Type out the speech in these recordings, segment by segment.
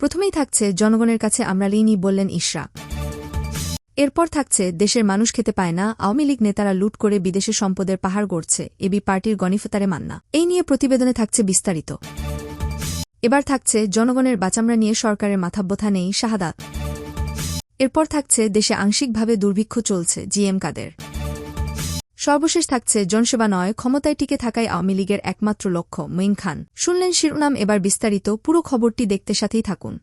প্রথমেই থাকছে, জনগণের কাছে আমরা লিনি বললেন ইশরাক এরপর থাকছে, দেশের মানুষ খেতে পায় না, আওয়ামী লীগ নেতারা লুট করে বিদেশে সম্পদের পাহাড় গড়ছে, এবি পার্টির গণিফতারে মান্না। এই নিয়ে প্রতিবেদনে থাকছে বিস্তারিত। এবার থাকছে, জনগণের বাচামরা নিয়ে সরকারের মাথাব্যথা নেই, শাহাদাত। এরপর থাকছে, দেশে আংশিকভাবে দুর্ভিক্ষ চলছে জিএম কাদের। সর্বশেষ থাকছে জনসেবা নয়, ক্ষমতায় টিকে থাকাই আওয়ামী লীগের একমাত্র লক্ষ্য, মঈন খান। শুনলেন শিরোনাম, এবার বিস্তারিত, পুরো খবরটি দেখতে সাথেই থাকুন।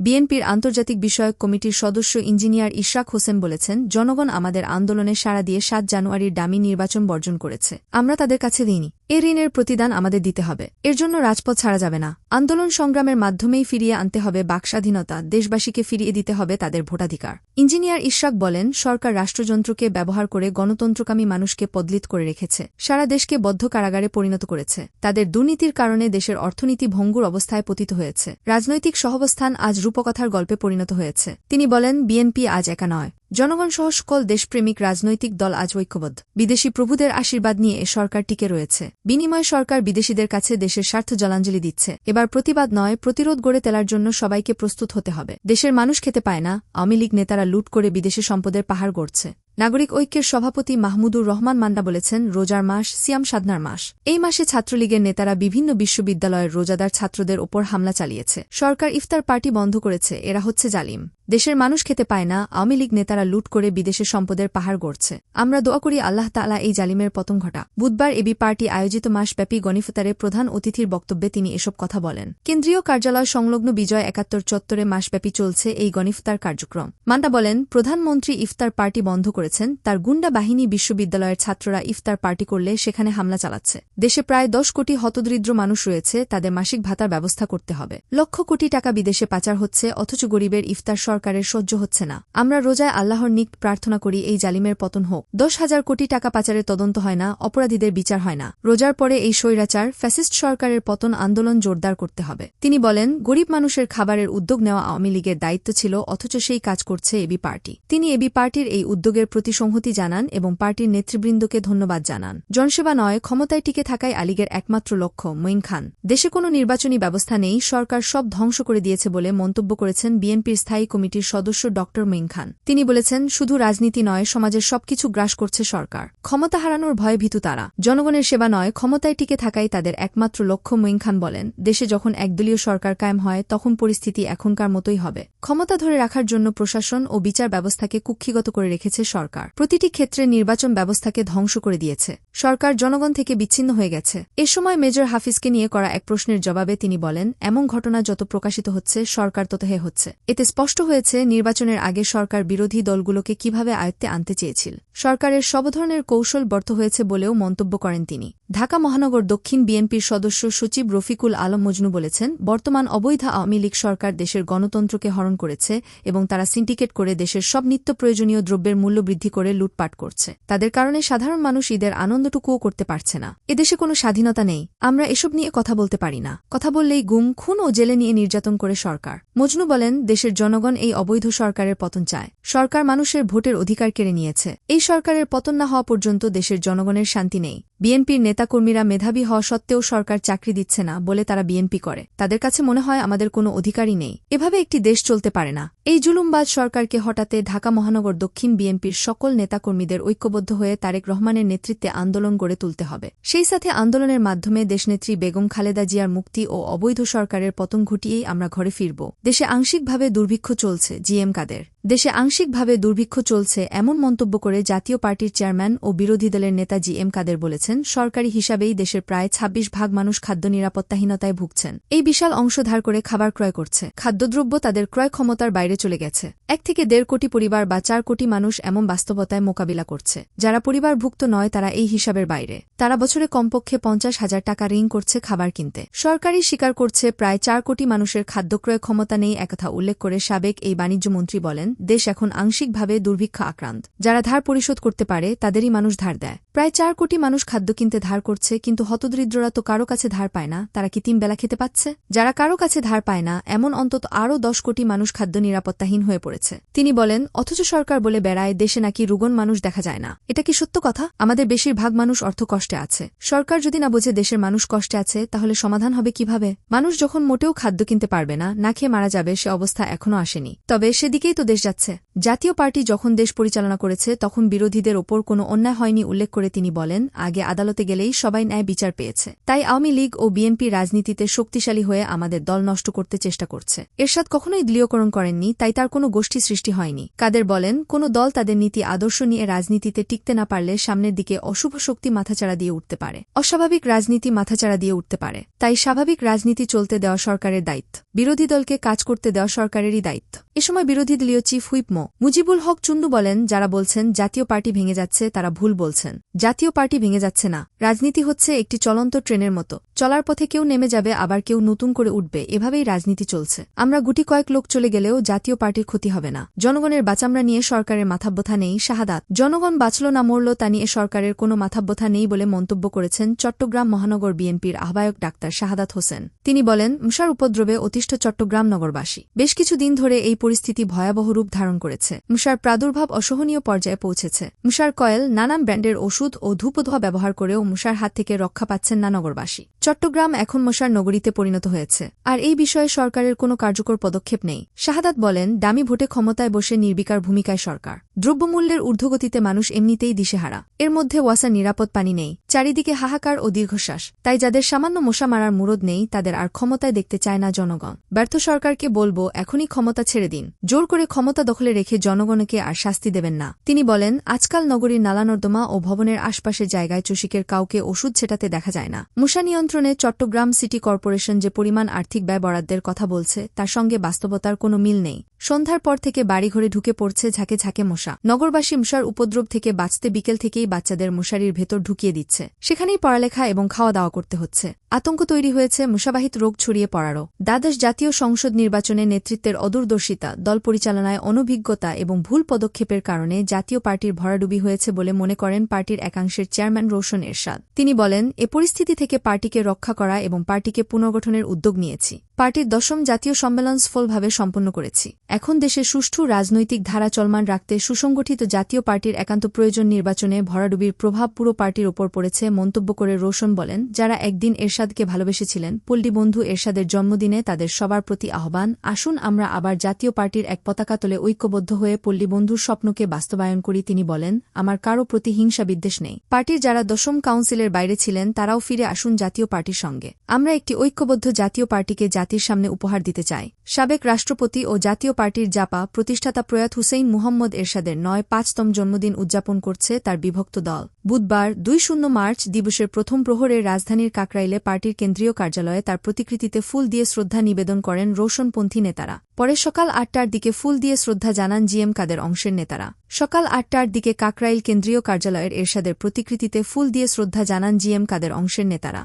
বিএনপির আন্তর্জাতিক বিষয়ক কমিটির সদস্য ইঞ্জিনিয়ার ইশরাক হোসেন বলেছেন, জনগণ আমাদের আন্দোলনে সাড়া দিয়ে সাত জানুয়ারির ডামি নির্বাচন বর্জন করেছে। আমরা তাদের কাছে দিইনি এ ঋণের প্রতিদান আমাদের দিতে হবে। এর জন্য রাজপথ ছাড়া যাবে না। আন্দোলন সংগ্রামের মাধ্যমেই ফিরিয়ে আনতে হবে বাকস্বাধীনতা দেশবাসীকে ফিরিয়ে দিতে হবে তাদের ভোটাধিকার। ইঞ্জিনিয়ার ইশরাক বলেন, সরকার রাষ্ট্রযন্ত্রকে ব্যবহার করে গণতন্ত্রকামী মানুষকে পদলিত করে রেখেছে। সারা দেশকে বদ্ধ কারাগারে পরিণত করেছে। তাদের দুর্নীতির কারণে দেশের অর্থনীতি ভঙ্গুর অবস্থায় পতিত হয়েছে। রাজনৈতিক সহবস্থান আজ রূপকথার গল্পে পরিণত হয়েছে। তিনি বলেন বিএনপি আজ একা নয়। জনগণ সহ সকল দেশপ্রেমিক রাজনৈতিক দল আজ ঐক্যবদ্ধ। বিদেশি প্রভুদের আশীর্বাদ নিয়ে এ সরকার টিকে রয়েছে। বিনিময় সরকার বিদেশিদের কাছে দেশের স্বার্থ জলাঞ্জলি দিচ্ছে। এবার প্রতিবাদ নয়, প্রতিরোধ গড়ে তেলার জন্য সবাইকে প্রস্তুত হতে হবে। দেশের মানুষ খেতে পায় না। আওয়ামী লীগ নেতারা লুট করে বিদেশি সম্পদের পাহাড় গড়ছে। নাগরিক ঐক্যের সভাপতি মাহমুদুর রহমান মান্ডা বলেছেন, রোজার মাস সিয়াম সাধনার মাস। এই মাসে ছাত্রলীগের নেতারা বিভিন্ন বিশ্ববিদ্যালয়ের রোজাদার ছাত্রদের ওপর হামলা চালিয়েছে। সরকার ইফতার পার্টি বন্ধ করেছে, এরা হচ্ছে জালিম। দেশের মানুষ খেতে পায় না, আওয়ামী লীগ নেতারা লুট করে বিদেশে সম্পদের পাহাড় গড়ছে। আমরা দোয়া করি আল্লাহ তালা এই জালিমের পতন ঘটা। বুধবার এবি পার্টি আয়োজিত মাসব্যাপী গণিফতারে প্রধান অতিথির বক্তব্যে তিনি এসব কথা বলেন। কেন্দ্রীয় কার্যালয় সংলগ্ন বিজয় একাত্তর চত্বরে মাসব্যাপী চলছে এই গণিফতার কার্যক্রম। মান্ডা বলেন, প্রধানমন্ত্রী ইফতার পার্টি বন্ধ করেছেন, তার গুন্ডা বাহিনী বিশ্ববিদ্যালয়ের ছাত্ররা ইফতার পার্টি করলে সেখানে হামলা চালাচ্ছে। দেশে প্রায় দশ কোটি হতদরিদ্র মানুষ রয়েছে, তাদের মাসিক ভাতার ব্যবস্থা করতে হবে। লক্ষ কোটি টাকা বিদেশে পাচার হচ্ছে, অথচ গরিবের ইফতার সরকারের সহ্য হচ্ছে না। আমরা রোজায় আল্লাহর নিক প্রার্থনা করি, এই জালিমের পতন হোক। দশ হাজার কোটি টাকা পাচারের তদন্ত হয় না, অপরাধীদের বিচার হয় না। রোজার পরে এই স্বৈরাচার ফ্যাসিস্ট সরকারের পতন আন্দোলন জোরদার করতে হবে। তিনি বলেন, গরিব মানুষের খাবারের উদ্যোগ নেওয়া আওয়ামী লীগের দায়িত্ব ছিল, অথচ সেই কাজ করছে এবি পার্টি। তিনি এবি পার্টির এই উদ্যোগের প্রতি সংহতি জানান এবং পার্টির নেতৃবৃন্দকে ধন্যবাদ জানান। জনসেবা নয়, ক্ষমতায় টিকে থাকাই আলীগের একমাত্র লক্ষ্য, মঈন খান। দেশে কোনো নির্বাচনী ব্যবস্থা নেই, সরকার সব ধ্বংস করে দিয়েছে বলে মন্তব্য করেছেন বিএনপির স্থায়ী কমিটির সদস্য ড. মঈন খান। তিনি বলেছেন, শুধু রাজনীতি নয়, সমাজের সবকিছু গ্রাস করছে সরকার। ক্ষমতা হারানোর ভয়ে ভীতু তারা। জনগণের সেবা নয়, ক্ষমতায় টিকে থাকাই তাদের একমাত্র লক্ষ্য মঈন খান বলেন। দেশে যখন একদলীয় সরকার কায়েম হয়, তখন পরিস্থিতি এখনকার মতোই হবে। ক্ষমতা ধরে রাখার জন্য প্রশাসন ও বিচার ব্যবস্থাকে কুক্ষিগত করে রেখেছে সরকার। প্রতিটি ক্ষেত্রে নির্বাচন ব্যবস্থাকে ধ্বংস করে দিয়েছে। সরকার জনগণ থেকে বিচ্ছিন্ন হয়ে গেছে। এ সময় মেজর হাফিজকে নিয়ে করা এক প্রশ্নের জবাবে তিনি বলেন, এমন ঘটনা যত প্রকাশিত হচ্ছে, সরকার তত হে হচ্ছে। এতে স্পষ্ট হয়েছে নির্বাচনের আগে সরকার বিরোধী দলগুলোকে কীভাবে আয়ত্তে আনতে চেয়েছিল। সরকারের সব ধরনের কৌশল ব্যর্থ হয়েছে বলেও মন্তব্য করেন তিনি। ঢাকা মহানগর দক্ষিণ বিএনপির সদস্য সচিব রফিকুল আলম মজনু বলেছেন, বর্তমান অবৈধ আওয়ামী লীগ সরকার দেশের গণতন্ত্রকে হরণ করেছে এবং তারা সিন্ডিকেট করে দেশের সব নিত্য প্রয়োজনীয় দ্রব্যের মূল্য বৃদ্ধি করে লুটপাট করছে। তাদের কারণে সাধারণ মানুষ ঈদের আনন্দটুকুও করতে পারছে না। এদেশে কোনো স্বাধীনতা নেই। আমরা এসব নিয়ে কথা বলতে পারি না। কথা বললেই গুম, খুন ও জেলে নিয়ে নির্যাতন করে সরকার। মজনু বলেন, দেশের জনগণ এই অবৈধ সরকারের পতন চায়। সরকার মানুষের ভোটের অধিকার কেড়ে নিয়েছে। এই সরকারের পতন না হওয়া পর্যন্ত দেশের জনগণের শান্তি নেই। বিএনপির নেতাকর্মীরা মেধাবী হওয়া সত্ত্বেও সরকার চাকরি দিচ্ছে না বলে তারা বিএনপি করে। তাদের কাছে মনে হয় আমাদের কোনো অধিকারই নেই। এভাবে একটি দেশ চলতে পারে না। এই জুলুমবাজ সরকারকে হটাতে ঢাকা মহানগর দক্ষিণ বিএনপির সকল নেতাকর্মীদের ঐক্যবদ্ধ হয়ে তারেক রহমানের নেতৃত্বে আন্দোলন গড়ে তুলতে হবে। সেই সাথে আন্দোলনের মাধ্যমে দেশনেত্রী বেগম খালেদা জিয়ার মুক্তি ও অবৈধ সরকারের পতন ঘটিয়েই আমরা ঘরে ফিরব। দেশে আংশিকভাবে দুর্ভিক্ষ চলছে জিএম কাদের। দেশে আংশিকভাবে দুর্ভিক্ষ চলছে, এমন মন্তব্য করে জাতীয় পার্টির চেয়ারম্যান ও বিরোধী দলের নেতা জি এম কাদের বলেছেন। সরকারি হিসাবেই দেশের প্রায় ২৬ ভাগ মানুষ খাদ্য নিরাপত্তাহীনতায় ভুগছেন। এই বিশাল অংশ ধার করে খাবার ক্রয় করছে। খাদ্যদ্রব্য তাদের ক্রয় ক্ষমতার বাইরে চলে গেছে। এক থেকে দেড় কোটি পরিবার বা চার কোটি মানুষ এমন বাস্তবতায় মোকাবিলা করছে। যারা পরিবারভুক্ত নয়, তারা এই হিসাবের বাইরে। তারা বছরে কমপক্ষে পঞ্চাশ হাজার টাকা ঋণ করছে খাবার কিনতে। সরকারি স্বীকার করছে, প্রায় চার কোটি মানুষের খাদ্যক্রয় ক্ষমতা নেই একথা উল্লেখ করে সাবেক এই বাণিজ্যমন্ত্রী বলেন, দেশ এখন আংশিকভাবে দুর্ভিক্ষ আক্রান্ত। যারা ধার পরিশোধ করতে পারে, তাদেরই মানুষ ধার দেয়। প্রায় চার কোটি মানুষ কিনতে ধার করছে, কিন্তু হতদরিদ্ররা তো কারও কাছে ধার পায় না। তারা কি তিন বেলা খেতে পাচ্ছে? যারা কারও কাছে ধার পায় না, এমন অন্তত আরও দশ কোটি মানুষ খাদ্য নিরাপত্তাহীন হয়ে পড়েছে। তিনি বলেন, অথচ সরকার বলে বেড়ায়, দেশে নাকি রুগন মানুষ দেখা যায় না। এটা কি সত্য কথা? আমাদের বেশিরভাগ মানুষ অর্থ কষ্টে আছে। সরকার যদি না বোঝে দেশের মানুষ কষ্টে আছে, তাহলে সমাধান হবে কীভাবে? মানুষ যখন মোটেও খাদ্য কিনতে পারবে না না খেয়ে মারা যাবে, সে অবস্থা এখনও আসেনি। তবে সেদিকেই তো দেশ যাচ্ছে। জাতীয় পার্টি যখন দেশ পরিচালনা করেছে, তখন বিরোধীদের ওপর কোনো অন্যায় হয়নি, উল্লেখ করে তিনি বলেন, আগে আদালতে গেলেই সবাই ন্যায় বিচার পেয়েছে। তাই আওয়ামী লীগ ও বিএনপি রাজনীতিতে শক্তিশালী হয়ে আমাদের দল নষ্ট করতে চেষ্টা করছে। এরশাদ কখনোই দলীয়করণ করেননি, তাই তার কোনো গোষ্ঠী সৃষ্টি হয়নি। কাদের বলেন, কোনো দল তাদের নীতি আদর্শ নিয়ে রাজনীতিতে টিকতে না পারলে সামনের দিকে অশুভ শক্তি মাথাচাড়া দিয়ে উঠতে পারে। অস্বাভাবিক রাজনীতি মাথাচাড়া দিয়ে উঠতে পারে। তাই স্বাভাবিক রাজনীতি চলতে দেওয়া সরকারের দায়িত্ব। বিরোধী দলকে কাজ করতে দেওয়া সরকারেরই দায়িত্ব। এ সময় বিরোধী দলীয় চিফ হুইপ মো। মুজিবুল হক চুন্ডু বলেন, যারা বলছেন, জাতীয় পার্টি ভেঙে যাচ্ছে, তারা ভুল বলছেন। জাতীয় পার্টি ভেঙে যাচ্ছে না। রাজনীতি হচ্ছে একটি চলন্ত ট্রেনের মতো। চলার পথে কেউ নেমে যাবে, আবার কেউ নতুন করে উঠবে। এভাবেই রাজনীতি চলছে। আমরা গুটি কয়েক লোক চলে গেলেও জাতীয় পার্টির ক্ষতি হবে না। জনগণের বাচামরা নিয়ে সরকারের মাথাব্যথা নেই, শাহাদাত। জনগণ বাঁচল না, মরল তা নিয়ে সরকারের কোনো মাথাব্যথা নেই বলে মন্তব্য করেছেন চট্টগ্রাম মহানগর বিএনপির আহ্বায়ক ডাক্তার শাহাদাত হোসেন। তিনি বলেন মুসার উপদ্রবে অতিষ্ঠ চট্টগ্রাম নগরবাসী। বেশ কিছুদিন ধরে এই পরিস্থিতি ভয়াবহ রূপ ধারণ করেছে। মুসার প্রাদুর্ভাব অসহনীয় পর্যায়ে পৌঁছেছে। মুসার কয়েল, নানান ব্র্যান্ডের ওষুধ ও ধূপধোয়া ব্যবহার করেও মুসার হাত থেকে রক্ষা পাচ্ছেন না নগরবাসী। চট্টগ্রাম এখন মশার নগরীতে পরিণত হয়েছে। আর এই বিষয়ে সরকারের কোনো কার্যকর পদক্ষেপ নেই। শাহাদাত বলেন, দামি ভোটে ক্ষমতায় বসে নির্বিকার ভূমিকায় সরকার। দ্রব্যমূল্যের ঊর্ধ্বগতিতে মানুষ এমনিতেই দিশেহারা। এর মধ্যে ওয়াসা নিরাপদ পানি নেই, চারিদিকে হাহাকার ও দীর্ঘশ্বাস। তাই যাদের সামান্য মশা মারার মুরদ নেই, তাদের আর ক্ষমতায় দেখতে চায় না জনগণ। ব্যর্থ সরকারকে বলব, এখনই ক্ষমতা ছেড়ে দিন। জোর করে ক্ষমতা দখলে রেখে জনগণকে আর শাস্তি দেবেন না। তিনি বলেন, আজকাল নগরীর নালানর্দমা ও ভবনের আশপাশের জায়গায় চষিকের কাউকে ওষুধ ছেটাতে দেখা যায় না। মূষা নিয়ন্ত্রণে চট্টগ্রাম সিটি কর্পোরেশন যে পরিমাণ আর্থিক ব্যয় বরাদ্দের কথা বলছে, তার সঙ্গে বাস্তবতার কোনো মিল নেই। সন্ধ্যার পর থেকে বাড়িঘরে ঢুকে পড়ছে ঝাঁকে ঝাঁকে মশা। নগরবাসী মশার উপদ্রব থেকে বাঁচতে বিকেল থেকেই বাচ্চাদের মশারির ভেতর ঢুকিয়ে দিচ্ছে। সেখানেই পড়ালেখা এবং খাওয়া দাওয়া করতে হচ্ছে। আতঙ্ক তৈরি হয়েছে মশাবাহিত রোগ ছড়িয়ে পড়ারও। দ্বাদশ জাতীয় সংসদ নির্বাচনে নেতৃত্বের অদূরদর্শিতা, দল পরিচালনায় অনভিজ্ঞতা এবং ভুল পদক্ষেপের কারণে জাতীয় পার্টির ভরাডুবি হয়েছে বলে মনে করেন পার্টির একাংশের চেয়ারম্যান রোশন এরশাদ। তিনি বলেন, এ পরিস্থিতি থেকে পার্টিকে রক্ষা করা এবং পার্টিকে পুনর্গঠনের উদ্যোগ নিয়েছি। পার্টির দশম জাতীয় সম্মেলন সফলভাবে সম্পন্ন করেছি। এখন দেশে সুষ্ঠু রাজনৈতিক ধারা চলমান রাখতে সুসংগঠিত জাতীয় পার্টির একান্ত প্রয়োজন নির্বাচনে ভরাডুবির প্রভাব পুরো পার্টির ওপর পড়েছে মন্তব্য করে রোশন বলেন, যারা একদিন এরশাদকে ভালোবেসেছিলেন, পল্লী বন্ধু এরশাদের জন্মদিনে তাদের সবার প্রতি আহ্বান, আসুন আমরা আবার জাতীয় পার্টির এক পতাকা তোলে ঐক্যবদ্ধ হয়ে পল্লী বন্ধুর স্বপ্নকে বাস্তবায়ন করি, তিনি বলেন, আমার কারও প্রতি হিংসা বিদ্বেষ নেই। পার্টির যারা দশম কাউন্সিলের বাইরে ছিলেন, তারাও ফিরে আসুন জাতীয় পার্টির সঙ্গে। আমরা একটি ঐক্যবদ্ধ জাতীয় পার্টিকে জাতির সামনে উপহার দিতে চাই। সাবেক রাষ্ট্রপতি ও জাতীয় পার্টির জাপা প্রতিষ্ঠাতা প্রয়াত হুসেইন মুহম্মদ এরশাদের নয় পাঁচতম জন্মদিন উদযাপন করছে তার বিভক্ত দল। বুধবার দুই শূন্য মার্চ দিবসের প্রথম প্রহরে রাজধানীর কাকরাইলে পার্টির কেন্দ্রীয় কার্যালয়ে তার প্রতিকৃতিতে ফুল দিয়ে শ্রদ্ধা নিবেদন করেন রোশনপন্থী নেতারা। পরে সকাল আটটার দিকে ফুল দিয়ে শ্রদ্ধা জানান জিএম কাদের অংশের নেতারা। সকাল আটটার দিকে কাকরাইল কেন্দ্রীয় কার্যালয়ের এরশাদের প্রতিকৃতিতে ফুল দিয়ে শ্রদ্ধা জানান জিএম কাদের অংশের নেতারা।